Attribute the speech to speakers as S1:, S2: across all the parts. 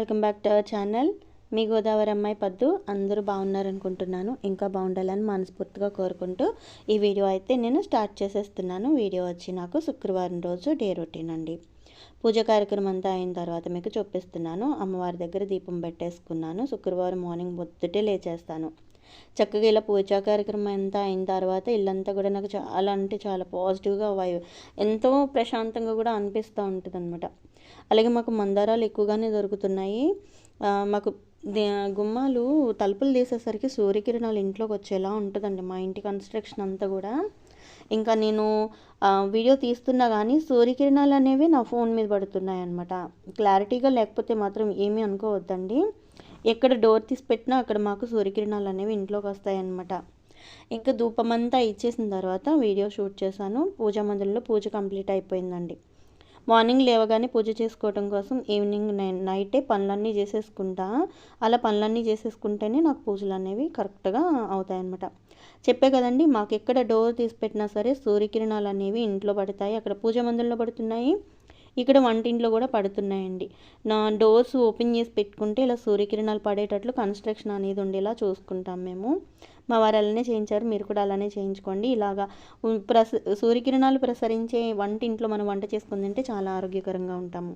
S1: Welcome back to our channel. మీ గోదావరి అమ్మాయి పద్దు. అందరూ బాగున్నారనుకుంటున్నాను. ఇంకా బాగుండాలని మనస్ఫూర్తిగా కోరుకుంటూ ఈ వీడియో అయితే నేను స్టార్ట్ చేసేస్తున్నాను. వీడియో వచ్చి నాకు శుక్రవారం రోజు డే రొటీన్ అండి. పూజ కార్యక్రమం అంతా అయిన తర్వాత మీకు చూపిస్తున్నాను. అమ్మవారి దగ్గర దీపం పెట్టేసుకున్నాను. శుక్రవారం మార్నింగ్ పొద్దుటే లేచేస్తాను. చక్కగా ఇలా పూజా కార్యక్రమం అంతా అయిన తర్వాత ఇల్లంతా కూడా నాకు చాలా అంటే చాలా పాజిటివ్గా వై ఎంతో ప్రశాంతంగా కూడా అనిపిస్తూ ఉంటుంది అనమాట అలాగే మాకు మందారాలు ఎక్కువగానే దొరుకుతున్నాయి. మాకు గుమ్మాలు తలుపులు తీసేసరికి సూర్యకిరణాలు ఇంట్లోకి వచ్చేలా ఉంటుందండి మా ఇంటి కన్స్ట్రక్షన్ అంతా కూడా. ఇంకా నేను వీడియో తీస్తున్నా కానీ సూర్యకిరణాలు అనేవి నా ఫోన్ మీద పడుతున్నాయి అనమాట క్లారిటీగా లేకపోతే మాత్రం ఏమీ అనుకోవద్దండి. ఎక్కడ డోర్ తీసి పెట్టినా అక్కడ మాకు సూర్యకిరణాలు అనేవి ఇంట్లోకి వస్తాయన్నమాట. ఇంకా ధూపమంతా ఇచ్చేసిన తర్వాత వీడియో షూట్ చేశాను. పూజా మందిరంలో పూజ కంప్లీట్ అయిపోయిందండి. మార్నింగ్ లేవగానే పూజ చేసుకోవడం కోసం ఈవినింగ్ నై నైటే పనులన్నీ చేసేసుకుంటా. అలా పనులన్నీ చేసేసుకుంటేనే నాకు పూజలు అనేవి కరెక్ట్గా అవుతాయన్నమాట. చెప్పే కదండి మాకు ఎక్కడ డోర్ తీసి పెట్టినా సరే సూర్యకిరణాలు అనేవి ఇంట్లో పడతాయి అక్కడ పూజ మందుల్లో పడుతున్నాయి ఇక్కడ వంటింట్లో కూడా పడుతున్నాయండి. నా డోర్స్ ఓపెన్ చేసి పెట్టుకుంటే ఇలా సూర్యకిరణాలు పడేటట్లు కన్స్ట్రక్షన్ అనేది ఉండేలా చూసుకుంటాం మేము. మా వారు అలానే చేయించారు మీరు కూడా అలానే చేయించుకోండి. ఇలాగా ప్రస సూర్యకిరణాలు ప్రసరించే వంటింట్లో మనం వంట చేసుకుని తింటే చాలా ఆరోగ్యకరంగా ఉంటాము.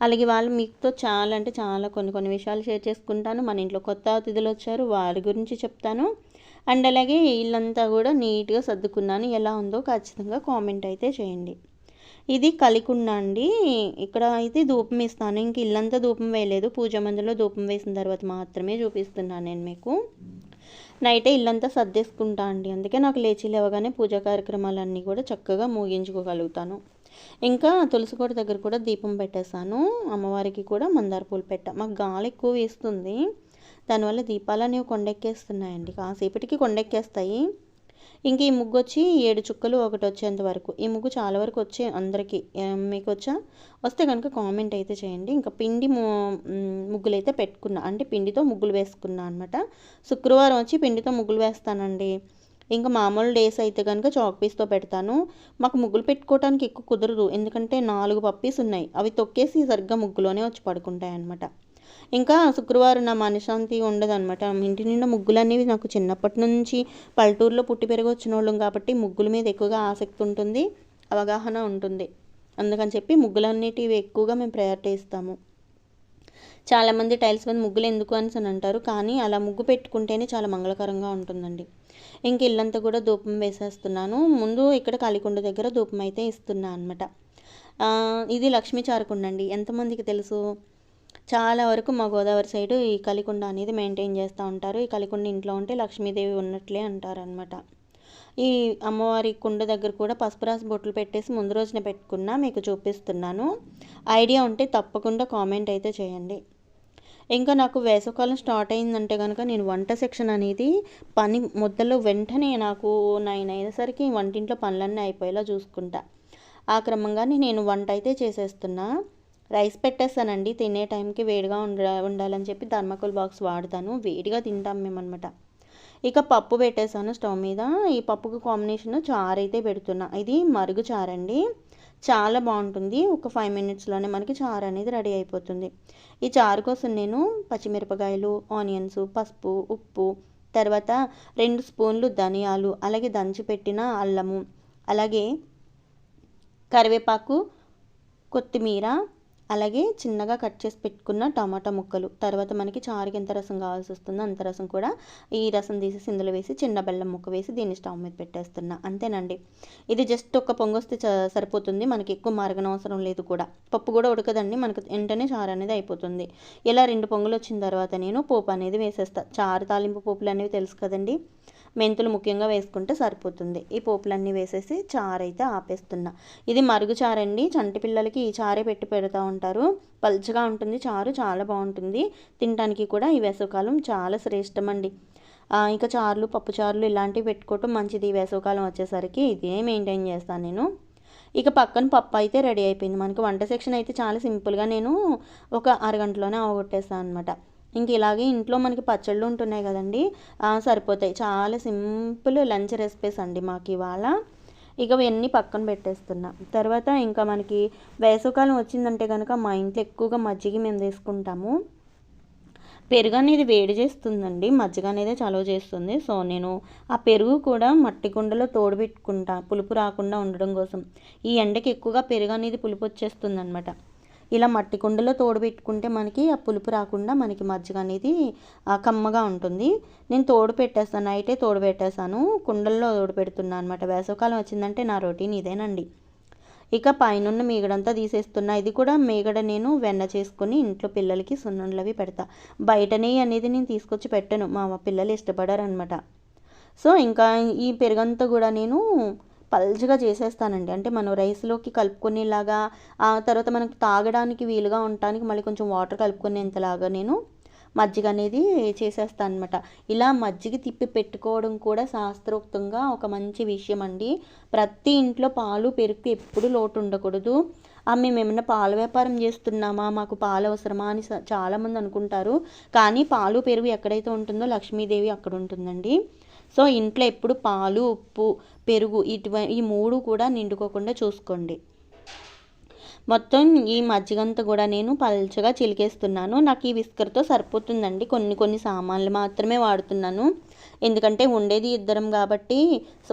S1: అలాగే వాళ్ళు మీతో చాలా అంటే చాలా కొన్ని కొన్ని విషయాలు షేర్ చేసుకుంటాను. మన ఇంట్లో కొత్త అతిథులు వచ్చారు వారి గురించి చెప్తాను. అండ్ అలాగే ఇల్లంతా కూడా నీట్గా సర్దుకున్నాను. ఎలా ఉందో ఖచ్చితంగా కామెంట్ అయితే చేయండి. ఇది కలికుండ అండి ఇక్కడ అయితే ధూపం ఇస్తాను ఇంక ఇల్లంతా ధూపం వేయలేదు. పూజ మందిలో ధూపం వేసిన తర్వాత మాత్రమే చూపిస్తున్నాను నేను మీకు. నైటే ఇల్లంతా సర్దేసుకుంటా అండి. అందుకే నాకు లేచి లేవగానే పూజా కార్యక్రమాలన్నీ కూడా చక్కగా ముగించుకోగలుగుతాను. ఇంకా తులసికోట దగ్గర కూడా దీపం పెట్టేశాను. అమ్మవారికి కూడా మందార పూలు పెట్టా. మాకు గాలి ఎక్కువ వేస్తుంది. దానివల్ల దీపాలు అనేవి కొండెక్కేస్తున్నాయండి. కాసేపటికి కొండెక్కేస్తాయి. ఇంక ఈ ముగ్గు వచ్చి ఏడు చుక్కలు ఒకటి వచ్చేంత వరకు. ఈ ముగ్గు చాలా వరకు వచ్చే అందరికీ. మీకు వచ్చా వస్తే కనుక కామెంట్ అయితే చేయండి. ఇంకా పిండి ముగ్గులు అయితే పెట్టుకున్నా. అంటే పిండితో ముగ్గులు వేసుకున్నా అనమాట శుక్రవారం వచ్చి పిండితో ముగ్గులు వేస్తానండి. ఇంకా మామూలు డేస్ అయితే కనుక చాక్ పీస్తో పెడతాను. మాకు ముగ్గులు పెట్టుకోవడానికి ఎక్కువ కుదరదు. ఎందుకంటే నాలుగు పప్పీస్ ఉన్నాయి. అవి తొక్కేసి సరిగ్గా ముగ్గులోనే వచ్చి పడుకుంటాయి అనమాట ఇంకా శుక్రవారం నా మనశ్శాంతి ఉండదన్నమాట. ఇంటి నిండా ముగ్గులు అనేవి నాకు చిన్నప్పటి నుంచి పల్లెటూరులో పుట్టి పెరిగి వచ్చిన వాళ్ళం కాబట్టి ముగ్గుల మీద ఎక్కువగా ఆసక్తి ఉంటుంది అవగాహన ఉంటుంది. అందుకని చెప్పి ముగ్గులన్నిటివి ఎక్కువగా మేము ప్రయారిటీ ఇస్తాము చాలామంది టైల్స్ మీద ముగ్గులు ఎందుకు అని అని అంటారు కానీ అలా ముగ్గు పెట్టుకుంటేనే చాలా మంగళకరంగా ఉంటుందండి. ఇంక ఇల్లంతా కూడా ధూపం వేసేస్తున్నాను. ముందు ఇక్కడ కాలికొండ దగ్గర ధూపం అయితే ఇస్తున్నా అనమాట ఇది లక్ష్మీ చారకుండ అండి ఎంతమందికి తెలుసు? చాలా వరకు మా గోదావరి సైడు ఈ కలికుండ అనేది మెయింటైన్ చేస్తూ ఉంటారు. ఈ కలికుండ ఇంట్లో ఉంటే లక్ష్మీదేవి ఉన్నట్లే అంటారనమాట ఈ అమ్మవారి కుండ దగ్గర కూడా పసుపు రాసి బొట్లు పెట్టేసి ముందు రోజున పెట్టుకున్నా మీకు చూపిస్తున్నాను. ఐడియా ఉంటే తప్పకుండా కామెంట్ అయితే చేయండి. ఇంకా నాకు వేసవకాలం స్టార్ట్ అయిందంటే కనుక నేను వంట సెక్షన్ అనేది పని మొదలు వెంటనే నాకు నైన్ అయ్యేసరికి వంటింట్లో పనులన్నీ అయిపోయేలా చూసుకుంటా. ఆ క్రమంగానే నేను వంట అయితే చేసేస్తున్నా. రైస్ పెట్టేస్తానండి. తినే టైంకి వేడిగా ఉండ ఉండాలని చెప్పి థర్మాకోల్ బాక్స్ వాడతాను. వేడిగా తింటాం మేమన్నమాట. ఇక పప్పు పెట్టేశాను స్టవ్ మీద. ఈ పప్పుకు కాంబినేషన్ చారు అయితే పెడుతున్నా. ఇది మరుగు చారు అండి చాలా బాగుంటుంది. ఒక ఫైవ్ మినిట్స్లోనే మనకి చారు అనేది రెడీ అయిపోతుంది. ఈ చారు కోసం నేను పచ్చిమిరపకాయలు ఆనియన్స్ పసుపు ఉప్పు తర్వాత రెండు స్పూన్లు ధనియాలు అలాగే దంచి పెట్టిన అల్లము అలాగే కరివేపాకు కొత్తిమీర అలాగే చిన్నగా కట్ చేసి పెట్టుకున్న టమాటా ముక్కలు. తర్వాత మనకి చారుకి ఎంత రసం కావాల్సి వస్తుందో అంత రసం కూడా ఈ రసం తీసేసి ఇందులో వేసి చిన్న బెల్లం ముక్క వేసి దీన్ని స్టవ్ మీద పెట్టేస్తున్నా. అంతేనండి. ఇది జస్ట్ ఒక పొంగొస్తే చ- సరిపోతుంది. మనకి ఎక్కువ మరగనవసరం లేదు కూడా. పప్పు కూడా ఉడకదండి. మనకు వెంటనే చారు అనేది అయిపోతుంది. ఇలా రెండు పొంగులు వచ్చిన తర్వాత నేను పోపు అనేది వేసేస్తా. చారు తాలింపు పోపులు అనేవి తెలుసు కదండి. మెంతులు ముఖ్యంగా వేసుకుంటే సరిపోతుంది. ఈ పోపులన్నీ వేసేసి చారైతే ఆపేస్తున్నా. ఇది మరుగు చారండి. చంటి పిల్లలకి ఈ చారే పెట్టి పెడతా ఉంటారు. పల్చగా ఉంటుంది చారు చాలా బాగుంటుంది. తినడానికి కూడా ఈ వేసవకాలం చాలా శ్రేష్టమండి. ఇంకా చారులు పప్పు చారులు ఇలాంటివి పెట్టుకోవటం మంచిది. ఈ వేసవకాలం వచ్చేసరికి ఇదే మెయింటైన్ చేస్తాను నేను. ఇక పక్కన పప్పు అయితే రెడీ అయిపోయింది. మనకి వంట సెక్షన్ అయితే చాలా సింపుల్గా నేను ఒక అరగంటలోనే అవగొట్టేస్తాను అనమాట ఇంక ఇలాగే ఇంట్లో మనకి పచ్చళ్ళు ఉంటున్నాయి కదండి. సరిపోతాయి. చాలా సింపుల్ లంచ్ రెసిపీస్ అండి మాకు ఇవాళ. ఇక ఇవన్నీ పక్కన పెట్టేస్తున్నా. తర్వాత ఇంకా మనకి వేసవకాలం వచ్చిందంటే కనుక మా ఇంట్లో ఎక్కువగా మజ్జిగ మేము తీసుకుంటాము. పెరుగు అనేది వేడి చేస్తుందండి. మజ్జిగ అనేది చలవ చేస్తుంది. సో నేను ఆ పెరుగు కూడా మట్టి కుండలో తోడుపెట్టుకుంటా పులుపు రాకుండా ఉండడం కోసం. ఈ ఎండకి ఎక్కువగా పెరుగు అనేది పులుపు వచ్చేస్తుంది అనమాట ఇలా మట్టి కుండలో తోడుపెట్టుకుంటే మనకి ఆ పులుపు రాకుండా మనకి మజ్జిగ అనేది కమ్మగా ఉంటుంది. నేను తోడు పెట్టేస్తాను. నైటే తోడు పెట్టేస్తాను కుండల్లో తోడు పెడుతున్నాను అనమాట వేసవకాలం వచ్చిందంటే నా రొటీన్ ఇదేనండి. ఇక పైనున్న మీగడంతా తీసేస్తున్నా. ఇది కూడా మీగడ నేను వెన్న చేసుకుని ఇంట్లో పిల్లలకి సున్నుండలవి పెడతా. బయట నెయ్యి అనేది నేను తీసుకొచ్చి పెట్టను. మా పిల్లలు ఇష్టపడారనమాట సో ఇంకా ఈ పెరుగంతా కూడా నేను పల్చగా చేసేస్తానండి. అంటే మనం రైస్లోకి కలుపుకునేలాగా ఆ తర్వాత మనకు తాగడానికి వీలుగా ఉండటానికి మళ్ళీ కొంచెం వాటర్ కలుపుకునేంతలాగా నేను మజ్జిగ అనేది చేసేస్తాను అనమాట ఇలా మజ్జిగ తిప్పి పెట్టుకోవడం కూడా శాస్త్రోక్తంగా ఒక మంచి విషయం అండి ప్రతి ఇంట్లో పాలు పెరుగు ఎప్పుడు లోటు ఉండకూడదు మేము ఏమైనా పాల వ్యాపారం చేస్తున్నామా? మాకు పాలు అవసరమా అని చాలామంది అనుకుంటారు. కానీ పాలు పెరుగు ఎక్కడైతే ఉంటుందో లక్ష్మీదేవి అక్కడ ఉంటుందండి. సో ఇంట్లో ఎప్పుడు పాలు ఉప్పు పెరుగు ఇటువంటి ఈ మూడు కూడా నిండుకోకుండా చూసుకోండి. మొత్తం ఈ మజ్జిగంతా కూడా నేను పల్చగా చిలికేస్తున్నాను. నాకు ఈ విస్కర్తో సరిపోతుందండి. కొన్ని కొన్ని సామాన్లు మాత్రమే వాడుతున్నాను. ఎందుకంటే ఉండేది ఇద్దరం కాబట్టి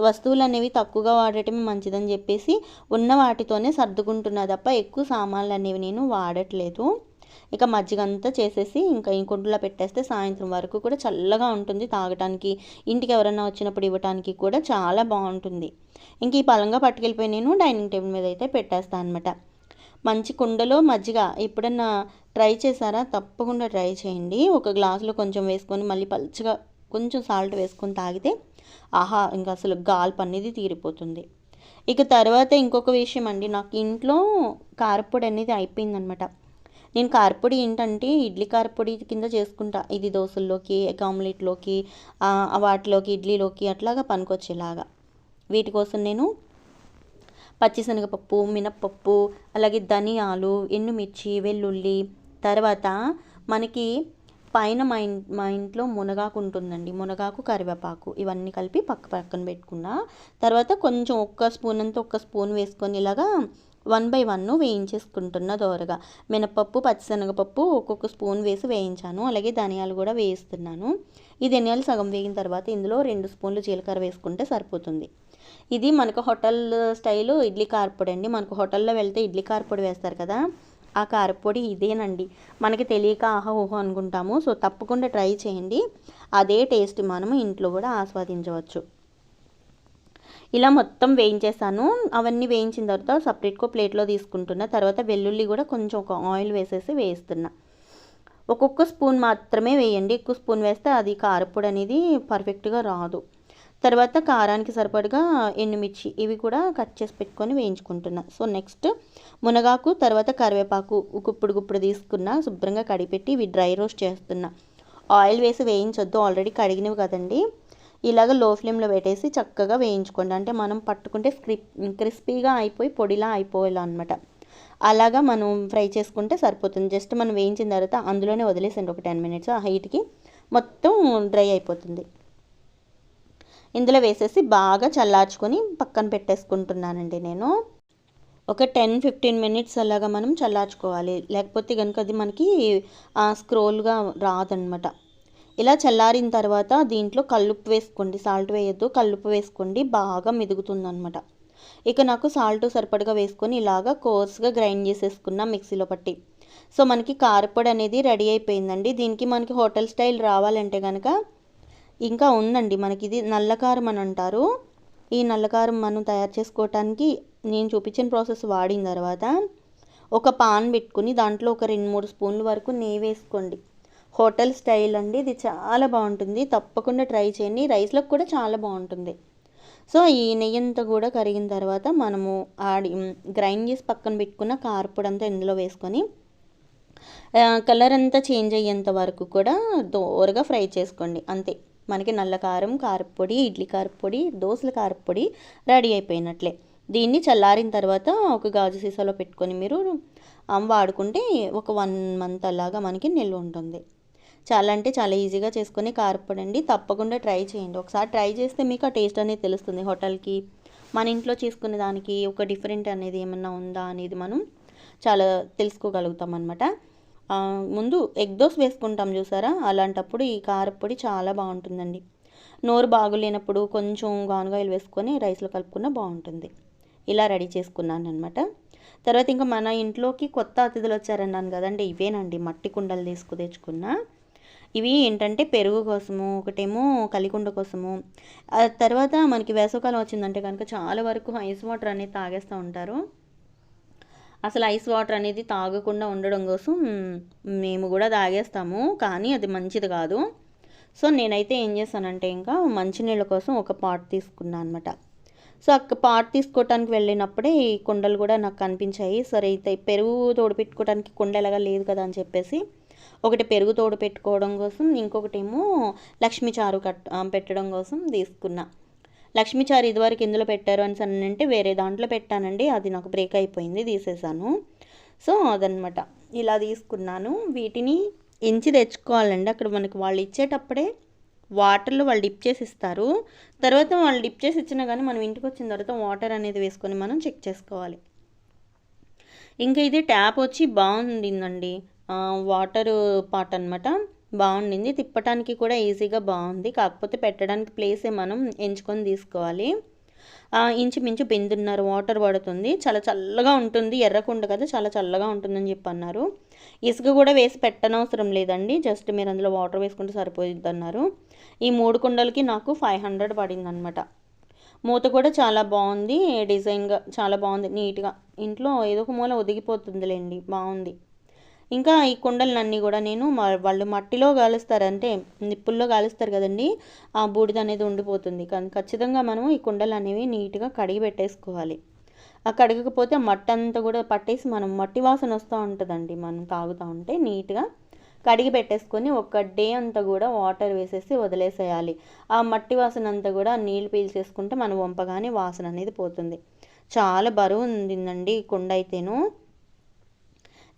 S1: వస్తువులు అనేవి తక్కువగా వాడటమే మంచిదని చెప్పేసి ఉన్న వాటితోనే సర్దుకుంటున్నా తప్ప ఎక్కువ సామాన్లు అనేవి నేను వాడట్లేదు. ఇక మజ్జిగ అంతా చేసేసి ఇంకా ఈ కుండలో పెట్టేస్తే సాయంత్రం వరకు కూడా చల్లగా ఉంటుంది తాగటానికి. ఇంటికి ఎవరైనా వచ్చినప్పుడు ఇవ్వటానికి కూడా చాలా బాగుంటుంది. ఇంక ఈ పలంగా పట్టుకెళ్ళిపోయి నేను డైనింగ్ టేబుల్ మీద అయితే పెట్టేస్తాను అనమాట మంచి కుండలో మజ్జిగ ఎప్పుడన్నా ట్రై చేశారా? తప్పకుండా ట్రై చేయండి. ఒక గ్లాసులో కొంచెం వేసుకొని మళ్ళీ పలుచగా కొంచెం సాల్ట్ వేసుకొని తాగితే ఆహా ఇంకా అసలు గాల్పు అనేది తీరిపోతుంది. ఇక తర్వాత ఇంకొక విషయం అండి. నాకు ఇంట్లో కారపొడి అనేది అయిపోయిందనమాట నేను కారపొడి ఏంటంటే ఇడ్లీ కారపొడి కింద చేసుకుంటా. ఇది దోశల్లోకి ఎగ్ ఆమ్లెట్లోకి వాటిలోకి ఇడ్లీలోకి అట్లాగా పనికొచ్చేలాగా. వీటి కోసం నేను పచ్చిశనగపప్పు మినప్పప్పు అలాగే ధనియాలు ఎండుమిర్చి వెల్లుల్లి తర్వాత మనకి పైన మా ఇన్ మా ఇంట్లో మునగాకు ఉంటుందండి. మునగాకు కరివేపాకు ఇవన్నీ కలిపి పక్క పక్కన పెట్టుకున్నా. తర్వాత కొంచెం ఒక్క స్పూన్ అంతా ఒక్క స్పూన్ వేసుకొని ఇలాగా వన్ బై వన్ వేయించేసుకుంటున్న దోరగా. మినపప్పు పచ్చిశనగపప్పు ఒక్కొక్క స్పూన్ వేసి వేయించాను. అలాగే ధనియాలు కూడా వేయిస్తున్నాను. ఈ ధనియాలు సగం వేగిన తర్వాత ఇందులో రెండు స్పూన్లు జీలకర్ర వేసుకుంటే సరిపోతుంది. ఇది మనకు హోటల్ స్టైలు ఇడ్లీ కారపొడి అండి. మనకు హోటల్లో వెళ్తే ఇడ్లీ కారపొడి వేస్తారు కదా. ఆ కారపొడి ఇదేనండి. మనకి తెలియక ఆహా ఓహో అనుకుంటాము. సో తప్పకుండా ట్రై చేయండి. అదే టేస్ట్ మనము ఇంట్లో కూడా ఆస్వాదించవచ్చు. ఇలా మొత్తం వేయించేసాను. అవన్నీ వేయించిన తర్వాత సపరేట్గా ప్లేట్లో తీసుకుంటున్నా. తర్వాత వెల్లుల్లి కూడా కొంచెం ఒక ఆయిల్ వేసేసి వేయిస్తున్నా. ఒక్కొక్క స్పూన్ మాత్రమే వేయండి. ఎక్కువ స్పూన్ వేస్తే అది కారపొడి అనేది పర్ఫెక్ట్గా రాదు. తర్వాత కారానికి సరిపడగా ఎండుమిర్చి ఇవి కూడా కట్ చేసి పెట్టుకొని వేయించుకుంటున్నా. సో నెక్స్ట్ మునగాకు తర్వాత కరివేపాకు గుప్పుడు గుప్పుడు తీసుకున్న శుభ్రంగా కడిగిపెట్టి ఇవి డ్రై రోస్ట్ చేస్తున్నా. ఆయిల్ వేసి వేయించొద్దు. ఆల్రెడీ కడిగినవి కదండి. ఇలాగ లో ఫ్లేమ్లో పెట్టేసి చక్కగా వేయించుకోండి. అంటే మనం పట్టుకుంటే స్క్రిప్ క్రిస్పీగా అయిపోయి పొడిలా అయిపోయేలా అనమాట అలాగా మనం ఫ్రై చేసుకుంటే సరిపోతుంది. జస్ట్ మనం వేయించిన తర్వాత అందులోనే వదిలేసండి ఒక టెన్ మినిట్స్ ఆ హీట్కి మొత్తం డ్రై అయిపోతుంది. ఇందులో వేసేసి బాగా చల్లార్చుకొని పక్కన పెట్టేసుకుంటున్నానండి నేను. ఒక టెన్ ఫిఫ్టీన్ మినిట్స్ అలాగా మనం చల్లార్చుకోవాలి. లేకపోతే కనుక అది మనకి స్క్రోల్గా రాదనమాట ఇలా చల్లారిన తర్వాత దీంట్లో కల్లుప్పు వేసుకోండి. సాల్ట్ వేయద్దు. కల్లుప్పు వేసుకోండి. బాగా మెదుగుతుందనమాట ఇక నాకు సాల్ట్ సరిపడగా వేసుకొని ఇలాగా కోర్స్గా గ్రైండ్ చేసేసుకున్న మిక్సీలో పట్టి. సో మనకి కారపొడి అనేది రెడీ అయిపోయిందండి. దీనికి మనకి హోటల్ స్టైల్ రావాలంటే కనుక ఇంకా ఉందండి. మనకి ఇది నల్లకారం అని అంటారు. ఈ నల్లకారం మనం తయారు చేసుకోవటానికి నేను చూపించిన ప్రాసెస్ వాడిన తర్వాత ఒక పాన్ పెట్టుకుని దాంట్లో ఒక రెండు మూడు స్పూన్ల వరకు నెయ్యి వేసుకోండి. హోటల్ స్టైల్ అండి. ఇది చాలా బాగుంటుంది. తప్పకుండా ట్రై చేయండి. రైస్లకు కూడా చాలా బాగుంటుంది. సో ఈ నెయ్యి అంతా కూడా కరిగిన తర్వాత మనము ఆడి గ్రైండ్ చేసి పక్కన పెట్టుకున్న కారపొడి అంతా ఇందులో వేసుకొని కలర్ అంతా చేంజ్ అయ్యేంత వరకు కూడా దోరగా ఫ్రై చేసుకోండి. అంతే. మనకి నల్ల కారం కారపొడి ఇడ్లీ కారపొడి దోసల కారపొడి రెడీ అయిపోయినట్లే. దీన్ని చల్లారిన తర్వాత ఒక గాజు సీసాలో పెట్టుకొని మీరు వాడుకుంటే ఒక వన్ మంత్ అలాగా మనకి నిల్వ ఉంటుంది. చాలా అంటే చాలా ఈజీగా చేసుకొని కారపొడి అండి తప్పకుండా ట్రై చేయండి. ఒకసారి ట్రై చేస్తే మీకు ఆ టేస్ట్ అనేది తెలుస్తుంది హోటల్కి. మన ఇంట్లో చేసుకునే దానికి ఒక డిఫరెంట్ అనేది ఏమన్నా ఉందా అనేది మనం చాలా తెలుసుకోగలుగుతాం అనమాట ముందు ఎగ్ దోస్ వేసుకుంటాం చూసారా? అలాంటప్పుడు ఈ కారపొడి చాలా బాగుంటుందండి. నోరు బాగులేనప్పుడు కొంచెం గానుగాయలు వేసుకొని రైస్లో కలుపుకున్న బాగుంటుంది. ఇలా రెడీ చేసుకున్నాను అనమాట తర్వాత ఇంకా మన ఇంట్లోకి కొత్త అతిథులు వచ్చారన్నాను కదండి. ఇవేనండి. మట్టి కుండలు తీసుకు తెచ్చుకున్నా. ఇవి ఏంటంటే పెరుగు కోసము ఒకటేమో కలికుండ కోసము. తర్వాత మనకి వేసవకాలం వచ్చిందంటే కనుక చాలా వరకు ఐస్ వాటర్ అనేది తాగేస్తూ ఉంటారు. అసలు ఐస్ వాటర్ అనేది తాగకుండా ఉండడం కోసం మేము కూడా తాగేస్తాము కానీ అది మంచిది కాదు. సో నేనైతే ఏం చేశానంటే ఇంకా మంచినీళ్ళ కోసం ఒక పాట్ తీసుకున్నాను అనమాట సో అక్క పాట్ తీసుకోవటానికి వెళ్ళినప్పుడే ఈ కుండలు కూడా నాకు కనిపించాయి. సరే అయితే పెరుగు తోడు పెట్టుకోవడానికి కుండ ఎలాగా లేదు కదా అని చెప్పేసి ఒకటి పెరుగు తోడు పెట్టుకోవడం కోసం ఇంకొకటి ఏమో లక్ష్మీ చారు కట్ పెట్టడం కోసం తీసుకున్నా. లక్ష్మీ చారు ఇదివరకు ఎందులో పెట్టారు అని అంటే వేరే దాంట్లో పెట్టానండి. అది నాకు బ్రేక్ అయిపోయింది తీసేసాను. సో అదనమాట ఇలా తీసుకున్నాను. వీటిని ఎంచి తెచ్చుకోవాలండి. అక్కడ మనకి వాళ్ళు ఇచ్చేటప్పుడే వాటర్లో వాళ్ళు డిప్ చేసి ఇస్తారు. తర్వాత వాళ్ళు డిప్ చేసి ఇచ్చినా కానీ మనం ఇంటికి వచ్చిన తర్వాత వాటర్ అనేది వేసుకొని మనం చెక్ చేసుకోవాలి. ఇంకా ఇది ట్యాప్ వచ్చి బాగుండిందండి. వాటర్ పాట్ అనమాట బాగుండింది. తిప్పటానికి కూడా ఈజీగా బాగుంది. కాకపోతే పెట్టడానికి ప్లేసే మనం ఎంచుకొని తీసుకోవాలి. ఇంచుమించు బిందున్నర వాటర్ పడుతుంది. చాలా చల్లగా ఉంటుంది. ఎర్రకుండ కదా చాలా చల్లగా ఉంటుందని చెప్పి అన్నారు ఇసుక కూడా వేసి పెట్టనవసరం లేదండి. జస్ట్ మీరు అందులో వాటర్ వేసుకుంటే సరిపోయిద్ది అన్నారు ఈ మూడు కుండలకి నాకు ఫైవ్ హండ్రెడ్ పడిందనమాట మూత కూడా చాలా బాగుంది. డిజైన్గా చాలా బాగుంది. నీట్గా ఇంట్లో ఏదో ఒక మూల ఒదిగిపోతుందిలేండి బాగుంది. ఇంకా ఈ కుండలన్నీ కూడా నేను వాళ్ళు మట్టిలో కాలుస్తారంటే నిప్పుల్లో కాలుస్తారు కదండి ఆ బూడిద అనేది ఉండిపోతుంది. కానీ ఖచ్చితంగా మనం ఈ కుండలు అనేవి నీట్గా కడిగి పెట్టేసుకోవాలి. ఆ కడగకపోతే మట్టి అంతా కూడా పట్టేసి మనం మట్టి వాసన వస్తూ ఉంటుందండి. మనం తాగుతూ ఉంటే నీట్గా కడిగి పెట్టేసుకొని ఒక డే అంతా కూడా వాటర్ వేసేసి వదిలేసేయాలి. ఆ మట్టి వాసన అంతా కూడా నీళ్ళు పీల్చేసుకుంటే మనం వంపగానే వాసన అనేది పోతుంది. చాలా బరువు ఉందండి కుండ అయితేను.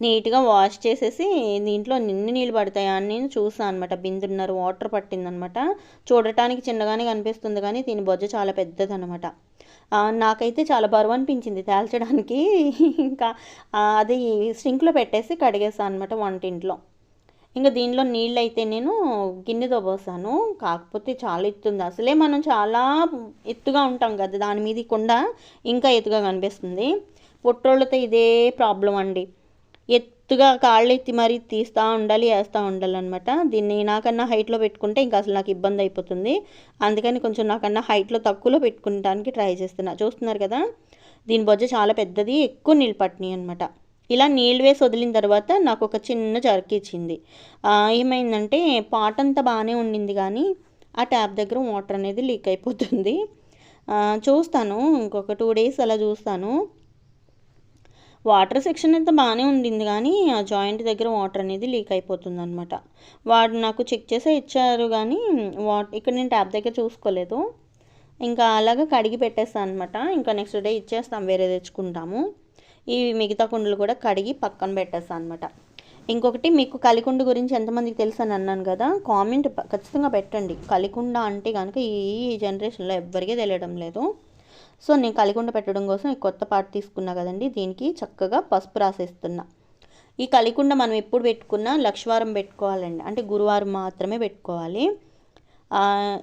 S1: నీట్గా వాష్ చేసేసి దీంట్లో నిన్ను నీళ్ళు పడతాయా అని నేను చూసాను అనమాట బిందున్నర వాటర్ పట్టిందనమాట చూడటానికి చిన్నగానే కనిపిస్తుంది కానీ దీని బొజ్జ చాలా పెద్దదనమాట నాకైతే చాలా బరువు అనిపించింది తేల్చడానికి. ఇంకా అది సింక్లో పెట్టేసి కడిగేసాను అనమాట వంటింట్లో. ఇంకా దీనిలో నీళ్ళు అయితే నేను గిన్నెతో పోసాను కాకపోతే చాలా ఎత్తుంది. అసలే మనం చాలా ఎత్తుగా ఉంటాం కదా దాని మీద కొండ ఇంకా ఎత్తుగా కనిపిస్తుంది. పుట్రోళ్ళతో ఇదే ప్రాబ్లం అండి. ఎత్తుగా కాళ్ళు ఎత్తి మరీ తీస్తూ ఉండాలి వేస్తూ ఉండాలి అనమాట దీన్ని నాకన్నా హైట్లో పెట్టుకుంటే ఇంకా అసలు నాకు ఇబ్బంది అయిపోతుంది. అందుకని కొంచెం నాకన్నా హైట్లో తక్కువలో పెట్టుకుంటానికి ట్రై చేస్తున్నా. చూస్తున్నారు కదా? దీని బొజ్జ చాలా పెద్దది ఎక్కువ నీళ్ళు పట్టినాయి అనమాట ఇలా నీళ్ళు వేసి వదిలిన తర్వాత నాకు ఒక చిన్న జర్క్ ఇచ్చింది. ఏమైందంటే పాట అంతా బాగానే ఉండింది కానీ ఆ ట్యాప్ దగ్గర వాటర్ అనేది లీక్ అయిపోతుంది. చూస్తాను ఇంకొక టూ డేస్ అలా చూస్తాను. వాటర్ సెక్షన్ అయితే బాగానే ఉండింది కానీ ఆ జాయింట్ దగ్గర వాటర్ అనేది లీక్ అయిపోతుంది అనమాట వాడు నాకు చెక్ చేసే ఇచ్చారు కానీ వా ఇక్కడ నేను ట్యాప్ దగ్గర చూసుకోలేదు. ఇంకా అలాగా కడిగి పెట్టేస్తాను అనమాట ఇంకా నెక్స్ట్ డే ఇచ్చేస్తాం వేరే తెచ్చుకుంటాము. ఈ మిగతా కుండలు కూడా కడిగి పక్కన పెట్టేస్తాను అనమాట ఇంకొకటి మీకు కలికుండ గురించి ఎంతమందికి తెలుసు అని అన్నాను కదా కామెంట్ ఖచ్చితంగా పెట్టండి. కలికుండ అంటే కనుక ఈ జనరేషన్లో ఎవ్వరికీ తెలియడం లేదు. సో నేను కలిగుండ పెట్టడం కోసం ఈ కొత్త పాట తీసుకున్నా కదండి. దీనికి చక్కగా పసుపు రాసేస్తున్నా. ఈ కలికుండ మనం ఎప్పుడు పెట్టుకున్నా లక్ష్వారం పెట్టుకోవాలండి. అంటే గురువారం మాత్రమే పెట్టుకోవాలి.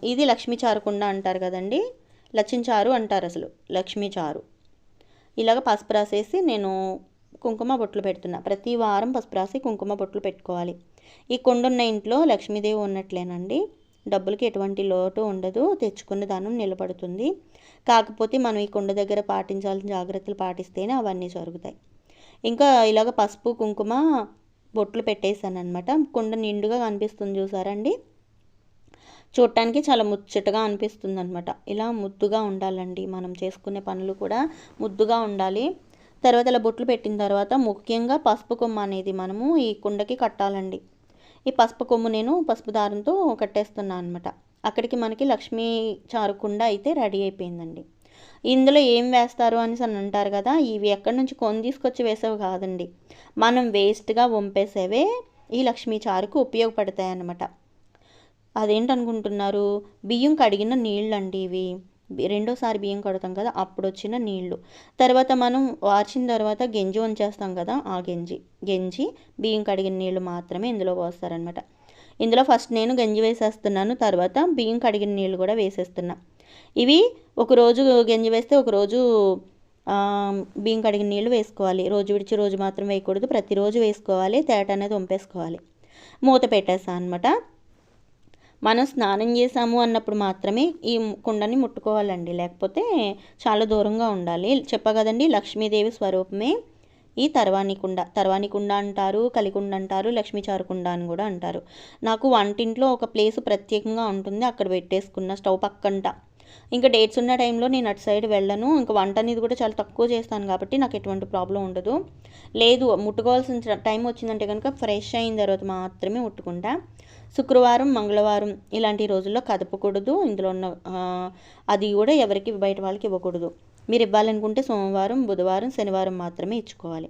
S1: ఇది లక్ష్మీ చారుకుండ అంటారు కదండి. లచ్చించారు అంటారు అసలు. లక్ష్మీ చారు. ఇలాగ పసుపు రాసేసి నేను కుంకుమ బొట్లు పెడుతున్నా. ప్రతి వారం పసుపు రాసి కుంకుమ బొట్లు పెట్టుకోవాలి. ఈ కొండున్న ఇంట్లో లక్ష్మీదేవి ఉన్నట్లేనండి. డబ్బులకి ఎటువంటి లోటు ఉండదు తెచ్చుకున్న దానం నిలబడుతుంది. కాకపోతే మనం ఈ కుండ దగ్గర పాటించాల్సిన జాగ్రత్తలు పాటిస్తేనే అవన్నీ జరుగుతాయి. ఇంకా ఇలాగ పసుపు కుంకుమ బొట్లు పెట్టేశాను అనమాట కుండ నిండుగా కనిపిస్తుంది చూసారండి? చూడటానికి చాలా ముచ్చటగా అనిపిస్తుంది అనమాట ఇలా ముద్దుగా ఉండాలండి. మనం చేసుకునే పనులు కూడా ముద్దుగా ఉండాలి. తర్వాత ఇలా బొట్లు పెట్టిన తర్వాత ముఖ్యంగా పసుపు కొమ్మ అనేది మనము ఈ కుండకి కట్టాలండి. ఈ పసుపు కొమ్ము నేను పసుపు దారంతో కట్టేస్తున్నాను అనమాట అక్కడికి మనకి లక్ష్మీ చారుకుండ అయితే రెడీ అయిపోయిందండి. ఇందులో ఏం వేస్తారు అని అని అంటారు కదా ఇవి ఎక్కడి నుంచి కొని తీసుకొచ్చి వేసేవి కాదండి. మనం వేస్ట్గా వంపేసేవే ఈ లక్ష్మీ చారుకు ఉపయోగపడతాయి అన్నమాట అదేంటనుకుంటున్నారు? బియ్యం కడిగిన నీళ్ళండి ఇవి. రెండోసారి బియ్యం కడతాం కదా అప్పుడు వచ్చిన నీళ్ళు తర్వాత మనం వార్చిన తర్వాత గెంజి ఉంచేస్తాం కదా ఆ గెంజి. గెంజి బియ్యం కడిగిన నీళ్ళు మాత్రమే ఇందులో పోస్తారనమాట ఇందులో ఫస్ట్ నేను గంజి వేసేస్తున్నాను తర్వాత బియ్యం కడిగిన నీళ్ళు కూడా వేసేస్తున్నా. ఇవి ఒకరోజు గంజి వేస్తే ఒకరోజు బియ్యం కడిగిన నీళ్ళు వేసుకోవాలి. రోజు విడిచి రోజు మాత్రం వేయకూడదు ప్రతిరోజు వేసుకోవాలి తేట అనేది వంపేసుకోవాలి. మూత పెట్టేస్తాను అనమాట మనం స్నానం చేసాము అన్నప్పుడు మాత్రమే ఈ కుండని ముట్టుకోవాలండి. లేకపోతే చాలా దూరంగా ఉండాలి. చెప్పా కదండి లక్ష్మీదేవి స్వరూపమే ఈ తర్వాణి కుండ. తర్వాణి కుండ అంటారు కలికుండ అంటారు లక్ష్మీ చారుకుండ అని కూడా అంటారు. నాకు వంటింట్లో ఒక ప్లేస్ ప్రత్యేకంగా ఉంటుంది. అక్కడ పెట్టేసుకున్న స్టవ్ పక్కంట. ఇంకా డేట్స్ ఉన్న టైంలో నేను అటు సైడ్ వెళ్ళను. ఇంకా వంట అనేది కూడా చాలా తక్కువ చేస్తాను కాబట్టి నాకు ఎటువంటి ప్రాబ్లం ఉండదు. లేదు ముట్టుకోవాల్సిన టైం వచ్చిందంటే కనుక ఫ్రెష్ అయిన తర్వాత మాత్రమే ముట్టుకుంటా. శుక్రవారం మంగళవారం ఇలాంటి రోజుల్లో కదపకూడదు. ఇందులో ఉన్న అది కూడా ఎవరికి బయట వాళ్ళకి ఇవ్వకూడదు. మీరు ఇవ్వాలనుకుంటే సోమవారం బుధవారం శనివారం మాత్రమే ఇచ్చుకోవాలి.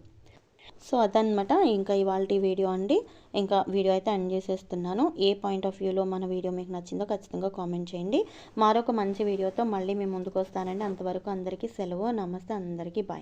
S1: సో అదనమాట ఇంకా ఇవాళ వీడియో అండి. ఇంకా వీడియో అయితే ఎండ్ చేసేస్తున్నాను. ఏ పాయింట్ ఆఫ్ వ్యూలో మన వీడియో మీకు నచ్చిందో ఖచ్చితంగా కామెంట్ చేయండి. మరొక మంచి వీడియోతో మళ్ళీ మేము ముందుకు వస్తానండి. అంతవరకు అందరికీ సెలవు. నమస్తే. అందరికీ బాయ్.